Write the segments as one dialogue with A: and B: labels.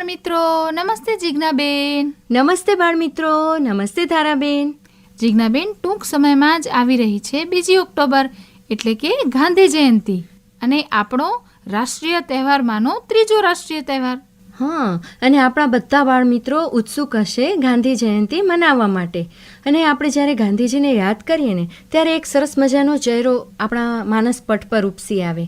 A: નમસ્તે બાળમિત્રો નમસ્તે જિજ્ઞાબેન.
B: નમસ્તે બાળમિત્રો નમસ્તે ધારાબેન.
A: જિજ્ઞાબેન ટૂંક સમયમાં જ આવી રહી છે બીજી ઓક્ટોબર એટલે કે ગાંધી જયંતિ. અને આપણો રાષ્ટ્રીય તહેવારમાંનો ત્રીજો રાષ્ટ્રીય તહેવાર.
B: હા અને આપણા બધા બાળમિત્રો ઉત્સુક હશે ગાંધી જયંતિ મનાવવા માટે. અને આપણે જ્યારે ગાંધીજીને યાદ કરીએ ને ત્યારે એક સરસ મજાનો ચહેરો આપણા માનસ પટ પર ઉપસી આવે.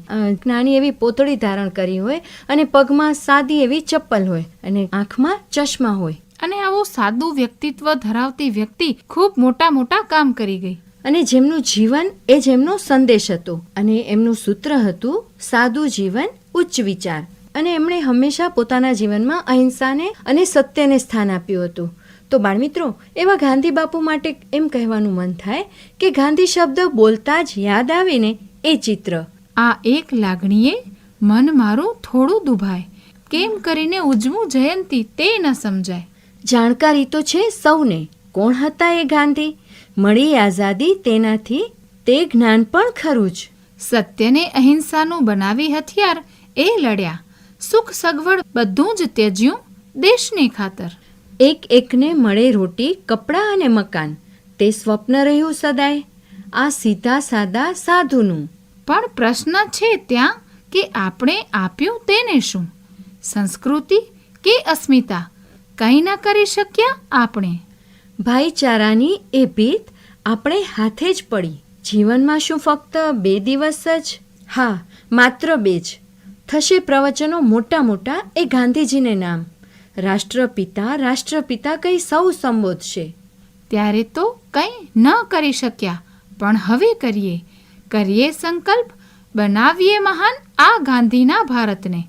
B: નાની એવી પોતળી ધારણ કરી હોય અને પગમાં સાદી એવી ચપ્પલ હોય અને આંખમાં ચશ્મા હોય.
A: અને આવું સાદું વ્યક્તિત્વ ધરાવતી વ્યક્તિ ખૂબ મોટા મોટા કામ કરી ગઈ.
B: અને જેમનું જીવન એ જેમનો સંદેશ હતો અને એમનું સૂત્ર હતું સાદું જીવન ઉચ્ચ વિચાર. અને એમણે હંમેશા પોતાના જીવનમાં અહિંસાને અને સત્યને સ્થાન આપ્યું હતું. તો બાળમિત્રો એવા ગાંધી બાપુ માટે એમ કહેવાનું મન થાય કે ગાંધી શબ્દ બોલતા જ યાદ આવે ને એ ચિત્ર.
A: આ એક લાગણીએ મન મારું થોડું દુભાય. કેમ કરીને ઉજવું જયંતિ તે ન સમજાય.
B: જાણકારી તો છે સૌને. કોણ હતા એ ગાંધી? મળી આઝાદી તેનાથી તે જ્ઞાન પણ ખરું જ.
A: સત્યને અહિંસાનું બનાવી હથિયાર એ લડ્યા. સુખ સગવડ બધું જ ત્યજ્યું દેશને ખાતર.
B: એક એકને મળે રોટી કપડાં અને મકાન. તે સ્વપ્ન રહ્યું સદાય. આ સીધા સાદા સાધુનું.
A: પણ પ્રશ્ન છે ત્યાં કે આપણે આપ્યું તેને શું? સંસ્કૃતિ કે અસ્મિતા? કંઈ ના કરી શક્યા આપણે?
B: ભાઈચારાની એ ભીત આપણે હાથે જ પડી. જીવનમાં શું ફક્ત બે દિવસ જ? હા માત્ર બે જ. થશે પ્રવચનો મોટા મોટા એ ગાંધીજીને નામ. રાષ્ટ્રપિતા રાષ્ટ્રપિતા કઈ સૌ સંબોધશે.
A: ત્યારે તો કંઈ ન કરી શક્યા, પણ હવે કરીએ. કરીએ સંકલ્પ, બનાવીએ મહાન આ ગાંધીના ભારતને.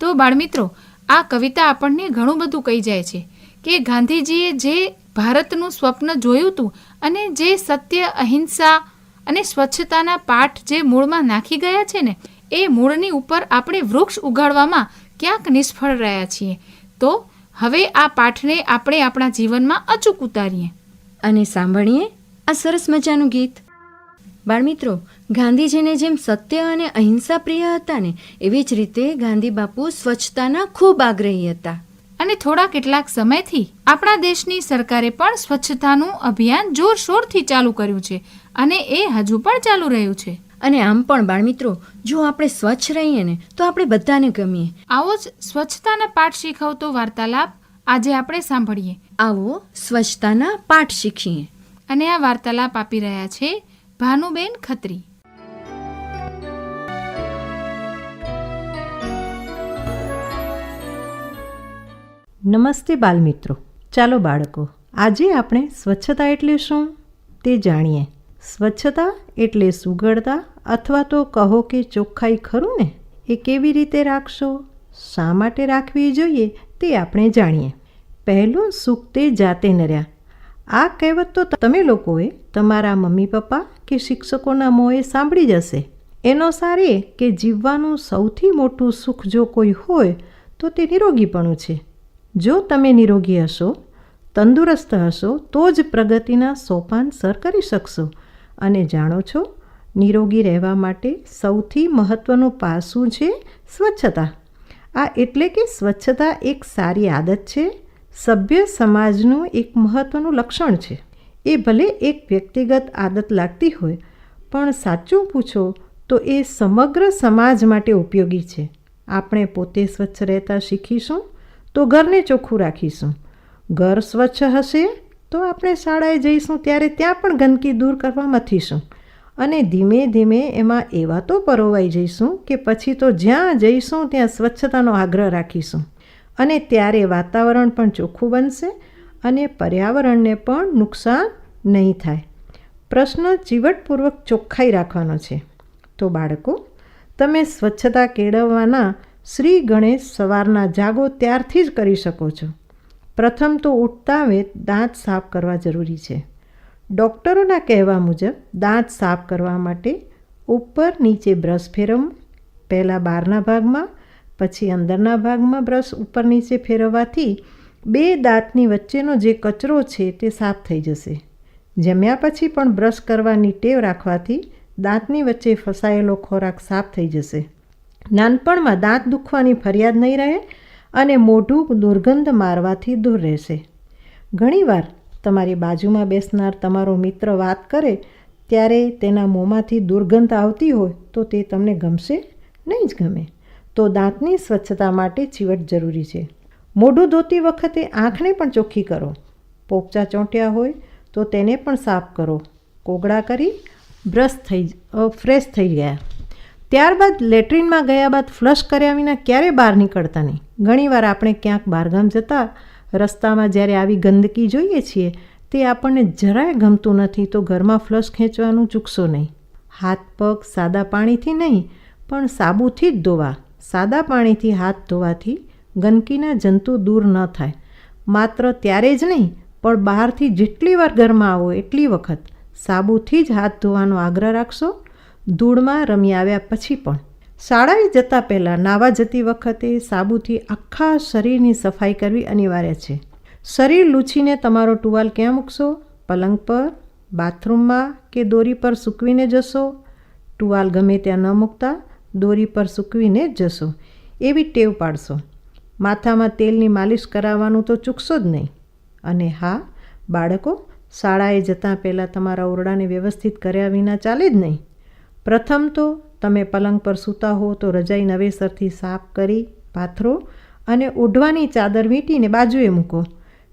A: તો બાળમિત્રો, આ કવિતા આપણને ઘણું બધું કહી જાય છે કે ગાંધીજીએ જે ભારતનું સ્વપ્ન જોયું હતું અને જે સત્ય, અહિંસા અને સ્વચ્છતાના પાઠ જે મૂળમાં નાખી ગયા છે ને એ મૂળની ઉપર આપણે વૃક્ષ ઉગાડવામાં ક્યાંક નિષ્ફળ રહ્યા છીએ. તો હવે આ પાઠને આપણે આપણા જીવનમાં અચૂક ઉતારીએ.
B: અને સાંભળીએ આ સરસ મજાનું ગીત. બાળમિત્રો ગાંધીજીને જેમ સત્ય અને અહિંસા પ્રિય હતા ને એવી જ રીતે ગાંધી બાપુ સ્વચ્છતાના ખૂબ આગ્રહી હતા.
A: અને થોડા કેટલાક સમયથી આપણા દેશની સરકારે પણ સ્વચ્છતાનું અભિયાન જોરશોરથી ચાલુ કર્યું છે અને એ હજુ પણ ચાલુ રહ્યું છે.
B: અને આમ પણ બાળમિત્રો જો આપણે સ્વચ્છ રહીએ ને તો આપણે બધાને ગમીએ.
A: આવો જ સ્વચ્છતાના પાઠ શીખવતો વાર્તાલાપ આજે આપણે સાંભળીએ.
B: આવો સ્વચ્છતાના પાઠ શીખીએ.
A: અને આ વાર્તાલાપ આપી રહ્યા છે ભાનુબેન ખત્રી.
C: નમસ્તે બાલમિત્રો. ચાલો બાળકો આજે આપણે સ્વચ્છતા એટલે શું તે જાણીએ. સ્વચ્છતા એટલે સુઘડતા અથવા તો કહો કે ચોખ્ખાઈ ખરું ને? એ કેવી રીતે રાખશો? શા માટે રાખવી જોઈએ તે આપણે જાણીએ. પહેલું સુખ તે જાતે નર્યા. આ કહેવત તો તમે લોકોએ તમારા મમ્મી પપ્પા કે શિક્ષકોના મોંએ સાંભળી જશે એનો સાર એ કે જીવવાનું સૌથી મોટું સુખ જો કોઈ હોય, તો તે નિરોગીપણું છે. જો તમે નિરોગી હશો, તંદુરસ્ત હશો, તો જ પ્રગતિના સોપાન સર કરી શકશો. અને જાણો છો, નિરોગી રહેવા માટે સૌથી મહત્ત્વનું પાસું છે સ્વચ્છતા. આ એટલે કે સ્વચ્છતા એક સારી આદત છે, સભ્ય સમાજનું એક મહત્ત્વનું લક્ષણ છે. એ ભલે એક વ્યક્તિગત આદત લાગતી હોય, પણ સાચું પૂછો તો એ સમગ્ર સમાજ માટે ઉપયોગી છે. આપણે પોતે સ્વચ્છ રહેતા શીખીશું તો ઘરને ચોખ્ખું રાખીશું. ઘર સ્વચ્છ હશે તો આપણે શાળાએ જઈશું ત્યારે ત્યાં પણ ગંદકી દૂર કરવા મથીશું અને ધીમે ધીમે એમાં એવા તો પરોવાઈ જઈશું કે પછી તો જ્યાં જઈશું ત્યાં સ્વચ્છતાનો આગ્રહ રાખીશું. અને ત્યારે વાતાવરણ પણ ચોખ્ખું બનશે અને પર્યાવરણને પણ નુકસાન નહીં થાય. પ્રશ્ન ચીવટપૂર્વક ચોખ્ખાઈ રાખવાનો છે. તો બાળકો, તમે સ્વચ્છતા કેળવવાના શ્રી ગણેશ સવારના જાગો ત્યારથી જ કરી શકો છો. પ્રથમ તો ઉઠતા વેત દાંત સાફ કરવા જરૂરી છે. ડૉક્ટરોના કહેવા મુજબ, દાંત સાફ કરવા માટે ઉપર નીચે બ્રશ ફેરવવું, પહેલાં બહારના ભાગમાં, પછી અંદરના ભાગમાં બ્રશ ઉપર નીચે ફેરવવાથી બે દાંતની વચ્ચેનો જે કચરો છે તે સાફ થઈ જશે. જમ્યા પછી પણ બ્રશ કરવાની ટેવ રાખવાથી દાંતની વચ્ચે ફસાયેલો ખોરાક સાફ થઈ જશે. નાનપણમાં દાંત દુખવાની ફરિયાદ નહીં રહે અને મોઢું દુર્ગંધ મારવાથી દૂર રહેશે. ઘણીવાર તમારી બાજુમાં બેસનાર તમારો મિત્ર વાત કરે ત્યારે તેના મોંમાંથી દુર્ગંધ આવતી હોય તો તે તમને ગમશે નહીં જ ગમે. તો દાંતની સ્વચ્છતા માટે ચીવટ જરૂરી છે. મોઢું ધોતી વખતે આંખને પણ ચોખ્ખી કરો. પોપચા ચોંટ્યા હોય તો તેને પણ સાફ કરો. કોગળા કરી બ્રશ થઈ ફ્રેશ થઈ ગયા. ત્યારબાદ લેટ્રિનમાં ગયા બાદ ફ્લશ કર્યા વિના ક્યારે બહાર નીકળતા નહીં? ઘણીવાર આપણે ક્યાંક બહારગામ જતા રસ્તામાં જ્યારે આવી ગંદકી જોઈએ છીએ, તે આપણને જરાય ગમતું નથી તો ઘરમાં ફ્લશ ખેંચવાનું ચૂકશો નહીં. હાથ, પગ સાદા પાણીથી નહીં, પણ સાબુથી જ ધોવા. સાદા પાણીથી હાથ ધોવાથી ગંદકીના જંતુ દૂર ન થાય. માત્ર ત્યારે જ નહીં, પણ બહારથી જેટલી વાર ઘરમાં આવો એટલી વખત સાબુથી જ હાથ ધોવાનો આગ્રહ રાખશો ધૂળમાં રમી આવ્યા પછી પણ. શાળાએ જતાં પહેલાં નાવા જતી વખતે સાબુથી આખા શરીરની સફાઈ કરવી અનિવાર્ય છે. શરીર લૂછીને તમારો ટુવાલ ક્યાં મૂકશો? પલંગ પર, બાથરૂમમાં કે દોરી પર સૂકવીને જશો? ટુવાલ ગમે ત્યાં ન મૂકતા, દોરી પર સૂકવીને જ જશો. એવી ટેવ પાડશો. માથામાં તેલની માલિશ કરાવવાનું તો ચૂકશો જ નહીં. અને હા, બાળકો, શાળાએ જતાં પહેલાં તમારા ઓરડાને વ્યવસ્થિત કર્યા વિના ચાલે જ નહીં. પ્રથમ તો તમે પલંગ પર સૂતા હો તો રજાઈ નવેસરથી સાફ કરી પાથરો અને ઓઢવાની ચાદર વીંટીને બાજુએ મૂકો.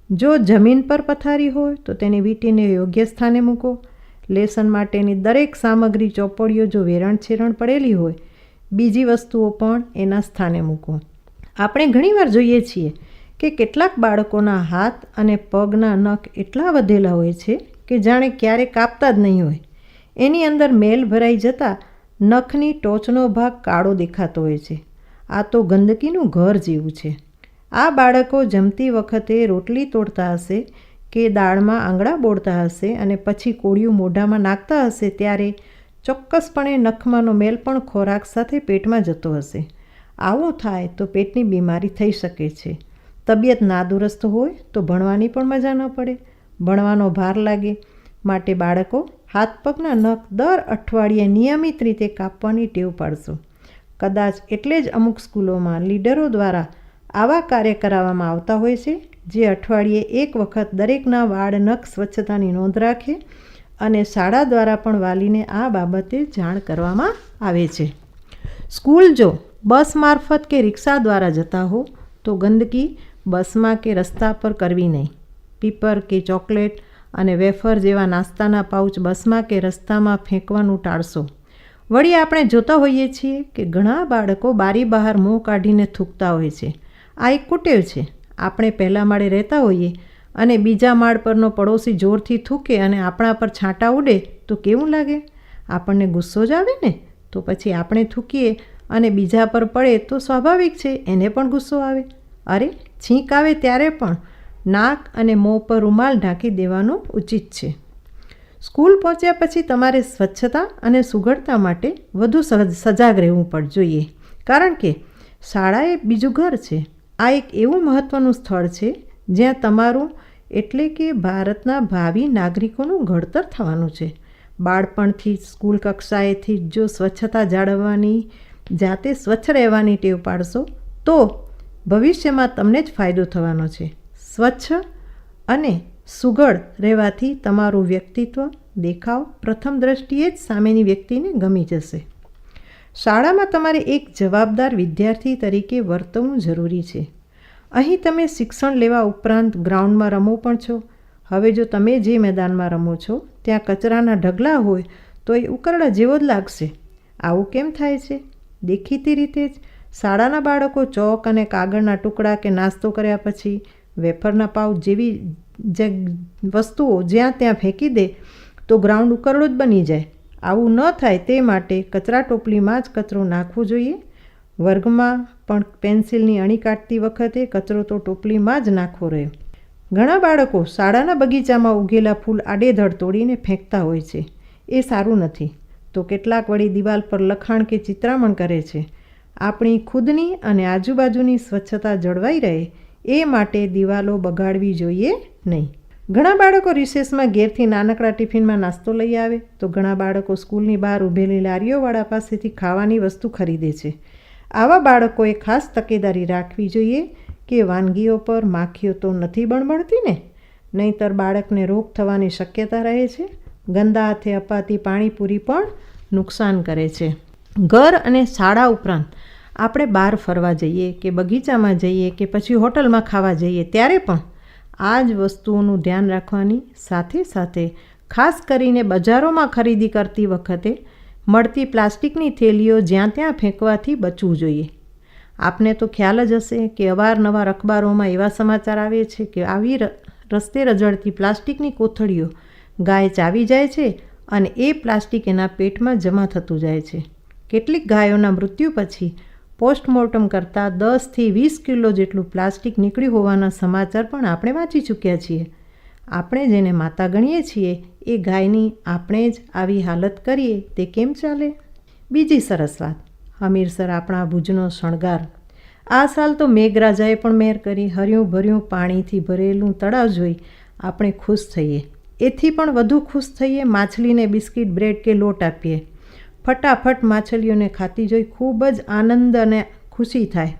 C: જો જમીન પર પથારી હોય તો તેને વીંટીને યોગ્ય સ્થાને મૂકો. લેસન માટેની દરેક સામગ્રી, ચોપડીઓ જો વેરણ છેરણ પડેલી હોય, બીજી વસ્તુઓ પણ એના સ્થાને મૂકો. આપણે ઘણીવાર જોઈએ છીએ કે કેટલાક બાળકોના હાથ અને પગના નખ એટલા વધેલા હોય છે કે જાણે ક્યારે કાપતા જ નહીં હોય. એની અંદર મેલ ભરાઈ જતાં નખની ટોચનો ભાગ કાળો દેખાતો હોય છે. આ તો ગંદકીનું ઘર જેવું છે. આ બાળકો જમતી વખતે રોટલી તોડતા હશે કે દાળમાં આંગળા બોળતા હશે અને પછી કોળિયું મોઢામાં નાખતા હશે ત્યારે ચોક્કસપણે નખમાંનો મેલ પણ ખોરાક સાથે પેટમાં જતો હશે. આવું થાય તો પેટની બીમારી થઈ શકે છે. તબિયત નાદુરસ્ત હોય તો ભણવાની પણ મજા ન પડે. ભણવાનો ભાર લાગે. માટે બાળકો હાથ પગના નખ દર અઠવાડિયે નિયમિત રીતે કાપવાની ટેવ પાડશો. કદાચ એટલે જ અમુક સ્કૂલોમાં લીડરો દ્વારા આવા કાર્ય કરાવવામાં આવતા હોય છે, જે અઠવાડિયે એક વખત દરેકના વાળ, નખ સ્વચ્છતાની નોંધ રાખે અને શાળા દ્વારા પણ વાલીને આ બાબતે જાણ કરવામાં આવે છે. સ્કૂલ જો બસ મારફત કે રિક્ષા દ્વારા જતા હો, તો ગંદકી બસમાં કે રસ્તા પર કરવી નહીં. પીપર કે ચોકલેટ અને વેફર જેવા નાસ્તાના પાઉચ બસમાં કે રસ્તામાં ફેંકવાનું ટાળશો. વળી આપણે જોતા હોઈએ છીએ કે ઘણા બાળકો બારી બહાર મોં કાઢીને થૂકતા હોય છે. આ એક કુટેવ છે. આપણે પહેલા માળે રહેતા હોઈએ અને બીજા માળ પરનો પડોશી જોરથી થૂકે અને આપણા પર છાંટા ઉડે તો કેવું લાગે? આપણને ગુસ્સો જ આવે ને? તો પછી આપણે થૂકીએ અને બીજા પર પડે તો સ્વાભાવિક છે એને પણ ગુસ્સો આવે. અરે, છીંક આવે ત્યારે પણ. નાક અને મોં પર રૂમાલ ઢાંકી દેવાનું ઉચિત છે. સ્કૂલ પહોંચ્યા પછી તમારે સ્વચ્છતા અને સુઘડતા માટે વધુ સહજ સજાગ રહેવું પણ જોઈએ. કારણ કે શાળા એ બીજું ઘર છે. આ એક એવું મહત્ત્વનું સ્થળ છે જ્યાં તમારું એટલે કે ભારતના ભાવિ નાગરિકોનું ઘડતર થવાનું છે. બાળપણથી સ્કૂલ કક્ષાએથી જો સ્વચ્છતા જાળવવાની, જાતે સ્વચ્છ રહેવાની ટેવ પાડશો, તો ભવિષ્યમાં તમને જ ફાયદો થવાનો છે. સ્વચ્છ અને સુઘડ રહેવાથી તમારું વ્યક્તિત્વ દેખાવ પ્રથમ દ્રષ્ટિએ જ સામેની વ્યક્તિને ગમી જશે. શાળામાં તમારે એક જવાબદાર વિદ્યાર્થી તરીકે વર્તવું જરૂરી છે. અહીં તમે શિક્ષણ લેવા ઉપરાંત ગ્રાઉન્ડમાં રમો પણ છો. હવે જો તમે જે મેદાનમાં રમો છો, ત્યાં કચરાના ઢગલા હોય, તો એ ઉકરડા જેવો જ લાગશે. આવું કેમ થાય છે? દેખીતી રીતે જ શાળાના બાળકો ચોક અને કાગળના ટુકડા કે નાસ્તો કર્યા પછી વેફરના પાવ જેવી જે વસ્તુઓ જ્યાં ત્યાં ફેંકી દે, તો ગ્રાઉન્ડ ઉકરડો જ બની જાય. આવું ન થાય તે માટે કચરા ટોપલીમાં જ કચરો નાખવો જોઈએ. વર્ગમાં પણ પેન્સિલની અણી કાઢતી વખતે કચરો તો ટોપલીમાં જ નાખવો રહે. ઘણા બાળકો શાળાના બગીચામાં ઉગેલા ફૂલ આડેધડ તોડીને ફેંકતા હોય છે. એ સારું નથી. તો કેટલાક વળી દિવાલ પર લખાણ કે ચિત્રામણ કરે છે. આપણી ખુદની અને આજુબાજુની સ્વચ્છતા જળવાઈ રહે. એ માટે દિવાલો બગાડવી જોઈએ નહીં. ઘણા બાળકો રિસેસમાં ઘેરથી નાનકડા ટિફિનમાં નાસ્તો લઈ આવે તો ઘણા બાળકો સ્કૂલની બહાર ઊભેલી લારીઓવાળા પાસેથી ખાવાની વસ્તુ ખરીદે છે. આવા બાળકોએ ખાસ તકેદારી રાખવી જોઈએ કે વાનગીઓ પર માખીઓ તો નથી બણબણતી ને? નહીંતર બાળકને રોગ થવાની શક્યતા રહે છે. ગંદા હાથે અપાતી પાણીપુરી પણ નુકસાન કરે છે. ઘર અને શાળા ઉપરાંત આપણે બહાર ફરવા જઈએ કે બગીચામાં જઈએ કે પછી હોટલમાં ખાવા જઈએ ત્યારે પણ આ જ વસ્તુઓનું ધ્યાન રાખવાની સાથે સાથે ખાસ કરીને બજારોમાં ખરીદી કરતી વખતે મળતી પ્લાસ્ટિકની થેલીઓ જ્યાં ત્યાં ફેંકવાથી બચવું જોઈએ. આપને તો ખ્યાલ જ હશે કે અવારનવાર અખબારોમાં એવા સમાચાર આવે છે કે આવી રસ્તે રજળતી પ્લાસ્ટિકની કોથળીઓ ગાય ચાવી જાય છે અને એ પ્લાસ્ટિક એના પેટમાં જમા થતું જાય છે. કેટલીક ગાયોના મૃત્યુ પછી પોસ્ટમોર્ટમ કરતાં દસથી વીસ કિલો જેટલું પ્લાસ્ટિક નીકળ્યું હોવાના સમાચાર પણ આપણે વાંચી ચૂક્યા છીએ. આપણે જેને માતા ગણીએ છીએ, એ ગાયની આપણે જ આવી હાલત કરીએ, તે કેમ ચાલે? બીજી સરસ વાત હમીરસર આપણા ભુજનો શણગાર. આ સાલ તો મેઘરાજાએ પણ મેર કરી, હર્યું ભર્યું પાણીથી ભરેલું તળાવ જોઈ આપણે ખુશ થઈએ. એથી પણ વધુ ખુશ થઈએ માછલીને બિસ્કિટ, બ્રેડ કે લોટ આપીએ. ફટાફટ માછલીઓને ખાતી જોઈ ખૂબ જ આનંદ અને ખુશી થાય.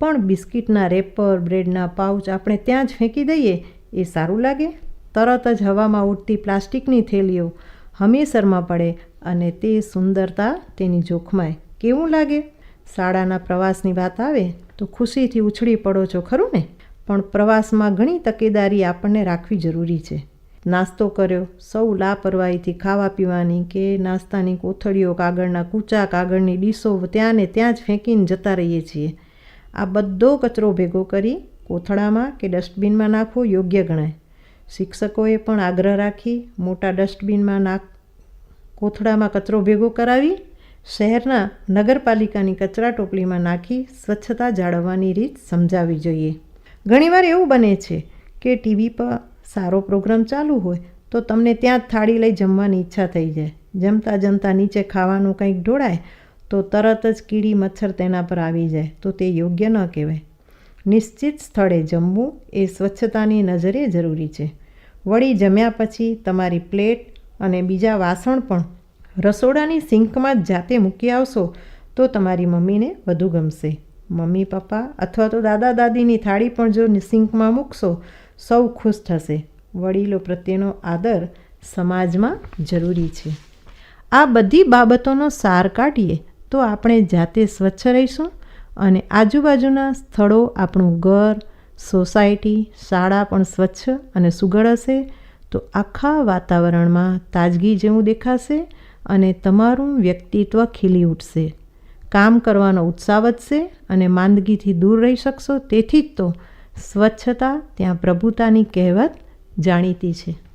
C: પણ બિસ્કિટના રેપર, બ્રેડના પાઉચ આપણે ત્યાં જ ફેંકી દઈએ, એ સારું લાગે? તરત જ હવામાં ઉડતી પ્લાસ્ટિકની થેલીઓ હમીરસરમાં પડે અને તે સુંદરતા તેની જોખમાય. કેવું લાગે? શાળાના પ્રવાસની વાત આવે તો ખુશીથી ઉછળી પડો છો, ખરું ને? પણ પ્રવાસમાં ઘણી તકેદારી આપણને રાખવી જરૂરી છે. નાસ્તો કર્યો. સૌ લાપરવાહીથી ખાવા પીવાની કે નાસ્તાની કોથળીઓ કાગળના કૂચા, કાગળની ડીશો ત્યાં ને ત્યાં જ ફેંકીને જતા રહીએ છીએ. આ બધો કચરો ભેગો કરી કોથળામાં કે ડસ્ટબિનમાં નાખવો યોગ્ય ગણાય. શિક્ષકોએ પણ આગ્રહ રાખી મોટા ડસ્ટબિનમાં નાખ, કોથળામાં કચરો ભેગો કરાવી, શહેરના નગરપાલિકાની કચરા ટોપલીમાં નાખી સ્વચ્છતા જાળવવાની રીત સમજાવવી જોઈએ. ઘણીવાર એવું બને છે કે ટીવી પર સારો પ્રોગ્રામ ચાલુ હોય, તો તમને ત્યાં જ થાળી લઈ જમવાની ઈચ્છા થઈ જાય. જમતા જમતા નીચે ખાવાનું કંઈક ઢોળાય, તો તરત જ કીડી મચ્છર તેના પર આવી જાય, તો તે યોગ્ય ન કહેવાય. નિશ્ચિત સ્થળે જમવું એ સ્વચ્છતાની નજરે જરૂરી છે. વળી જમ્યા પછી તમારી પ્લેટ અને બીજા વાસણ પણ રસોડાની સિંકમાં જ જાતે મૂકી આવશો, તો તમારી મમ્મીને વધુ ગમશે. મમ્મી, પપ્પા અથવા તો દાદા દાદીની થાળી પણ જો સિંકમાં મૂકશો, સૌ ખુશ થશે. વડીલો પ્રત્યેનો આદર સમાજમાં જરૂરી છે. આ બધી બાબતોનો સાર કાઢીએ તો આપણે જાતે સ્વચ્છ રહીશું અને આજુબાજુના સ્થળો, આપણું ઘર, સોસાયટી, શાળા પણ સ્વચ્છ અને સુઘડ હશે તો આખા વાતાવરણમાં તાજગી જેવું દેખાશે અને તમારું વ્યક્તિત્વ ખીલી ઉઠશે. કામ કરવાનો ઉત્સાહ વધશે અને માંદગીથી દૂર રહી શકશો. તેથી જ તો સ્વચ્છતા ત્યાં પ્રભુતાની કહેવત જાણીતી છે.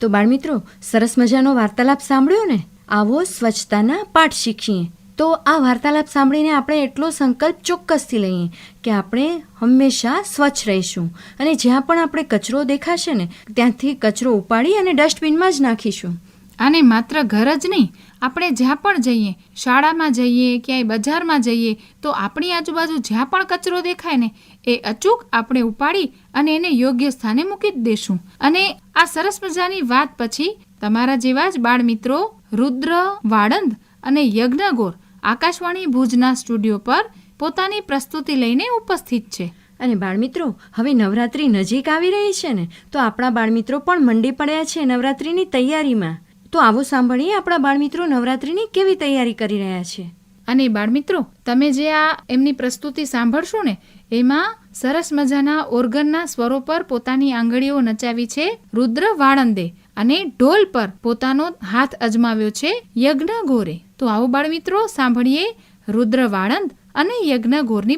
B: તો બાળમિત્રો, સરસ મજાનો વાર્તાલાપ સાંભળ્યો ને? આવો સ્વચ્છતાના પાઠ શીખીએ. તો આ વાર્તાલાપ સાંભળીને આપણે એટલો સંકલ્પ ચોક્કસથી લઈએ કે આપણે હંમેશા સ્વચ્છ રહીશું. અને જ્યાં પણ આપણે કચરો દેખાશે ને, ત્યાંથી કચરો ઉપાડી અને ડસ્ટબિનમાં જ નાખીશું.
A: અને માત્ર ઘર જ નહીં, આપણે જ્યાં પણ જઈએ, શાળામાં જઈએ, ક્યાંય બજારમાં જઈએ, તો આપણી આજુબાજુ જ્યાં પણ કચરો દેખાય ને, એ અચૂક આપણે ઉપાડી અને એને યોગ્ય સ્થાને મૂકી જ દેશું. અને આ સરસ મજાની વાત પછી તમારા જેવા જ બાળ મિત્રો રુદ્ર, વાળંદ અને યજ્ઞગોર આકાશવાણી ભુજના સ્ટુડિયો પર પોતાની પ્રસ્તુતિ લઈને ઉપસ્થિત છે.
B: અને બાળમિત્રો હવે નવરાત્રિ નજીક આવી રહી છે ને તો આપણા બાળમિત્રો પણ મંડી પડ્યા છે નવરાત્રિની તૈયારીમાં. તો આવો સાંભળીએ આપણા બાળમિત્રો નવરાત્રિની કેવી તૈયારી કરી રહ્યા છે.
A: અને બાળમિત્રો તમે જે આ એમની પ્રસ્તુતિ સાંભળશો ને એમાં સરસ મજાના ઓર્ગનના સ્વરો પર પોતાની આંગળીઓ નચાવી છે રુદ્ર વાળંદે. અને ઢોલ પર પોતાનો હાથ અજમાવ્યો છે યજ્ઞ ગોરે તો આવો બાળમિત્રો, સાંભળીએ રુદ્ર વાળંદ અને યજ્ઞ ગોરની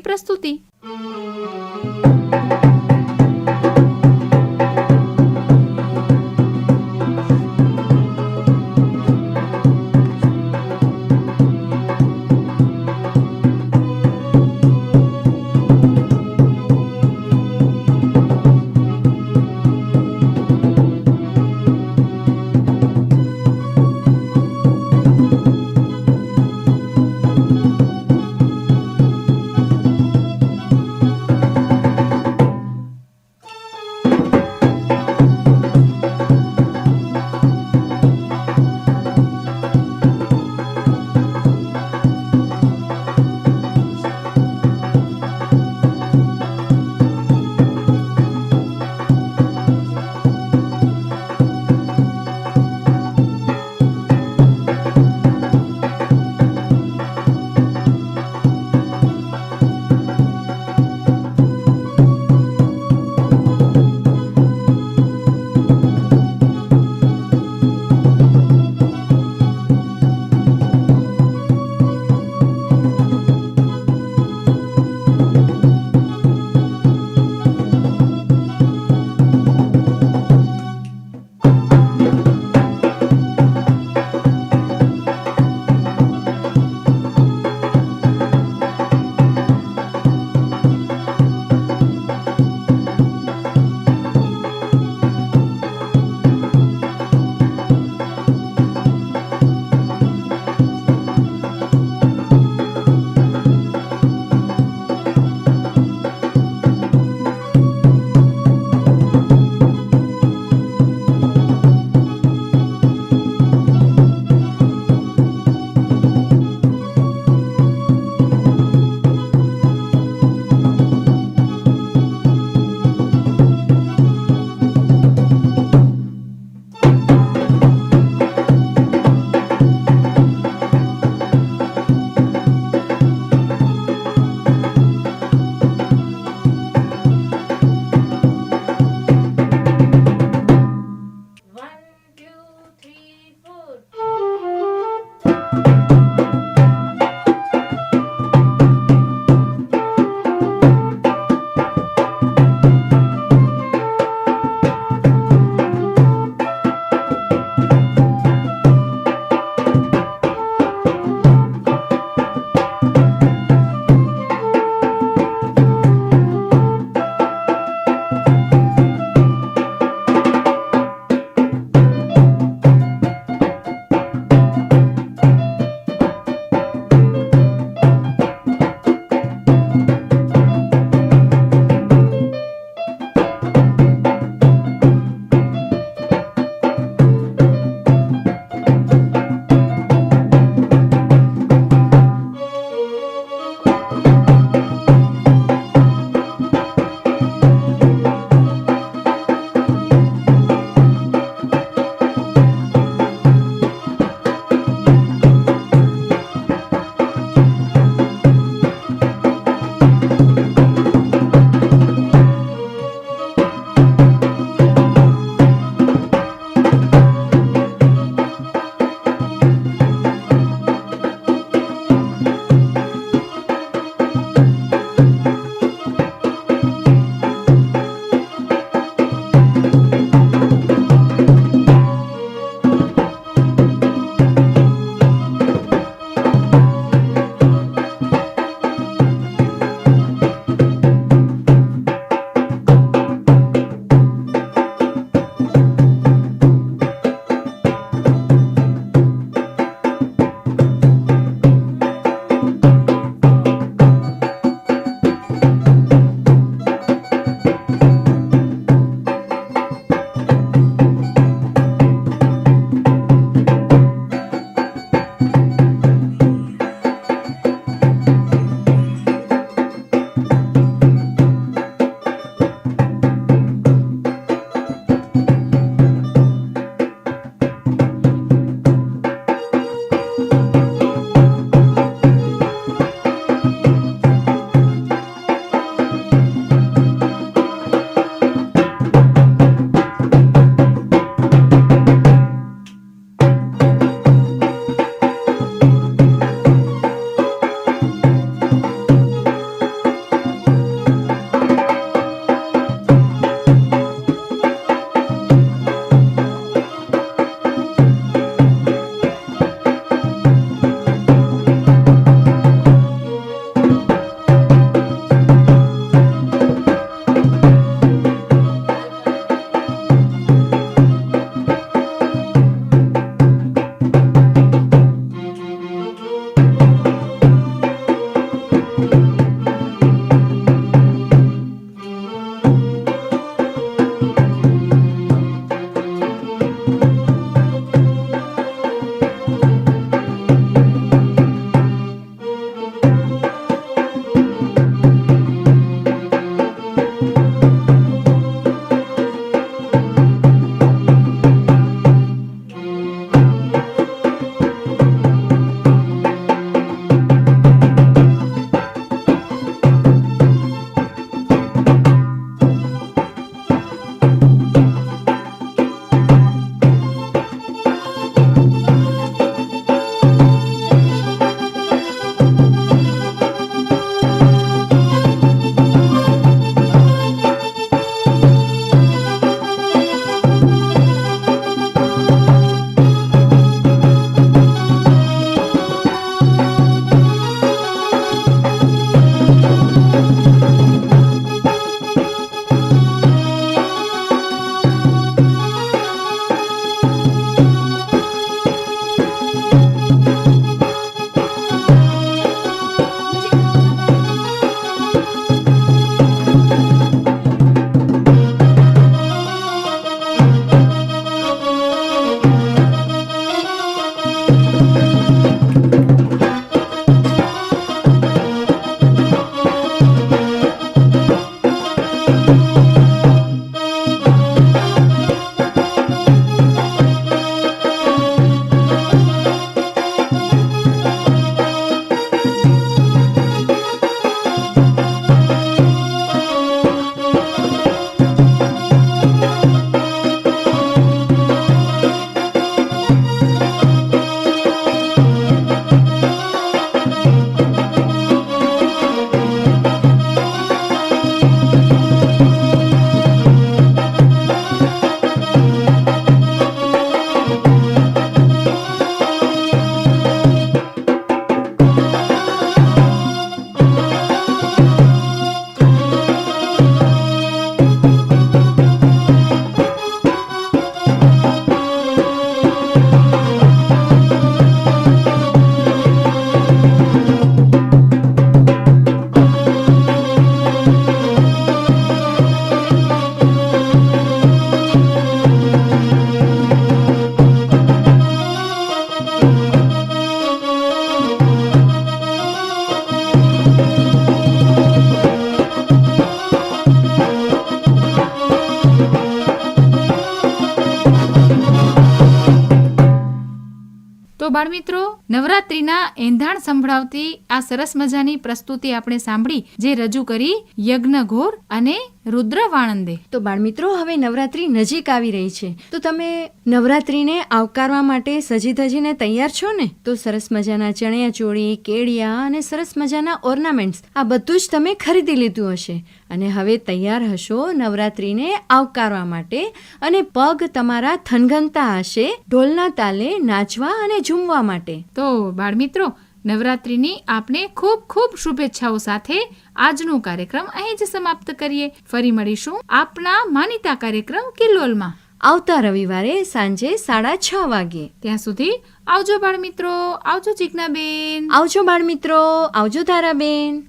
A: પ્રસ્તુતિ બાળમિત્રો નવરાત્રીના એંધાણ સંભળાવતી આ સરસ મજાની પ્રસ્તુતિ આપણે સાંભળી, જે રજૂ કરી યજ્ઞ ઘોર અને રુદ્ર વાણંદે
B: તો બાળમિત્રો હવે નવરાત્રી નજીક આવી રહી છે. તો તમે નવરાત્રીને આવકારવા માટે સજી ધજીને તૈયાર છો ને? તો સરસ મજાના ચણિયા ચોળી કેડિયા અને સરસ મજાના ઓર્નામેન્ટ્સ આ બધું જ તમે ખરીદી લીધું હશે. અને હવે તૈયાર હશો નવરાત્રીને આવકારવા માટે અને પગ તમારા થનગનતા હશે ઢોલના તાલે નાચવા અને ઝૂમવા માટે.
A: તો બાળમિત્રો નવરાત્રિની આપને ખૂબ ખૂબ શુભેચ્છાઓ સાથે આજનો કાર્યક્રમ અહીં જ સમાપ્ત કરીએ. ફરી મળીશું આપના માનીતા કાર્યક્રમ કિલ્લોલમાં
B: આવતા રવિવારે સાંજે સાડા છ વાગે.
A: ત્યાં સુધી આવજો બાળમિત્રો આવજો ચિકનાબેન
B: આવજો બાળમિત્રો આવજો તારાબેન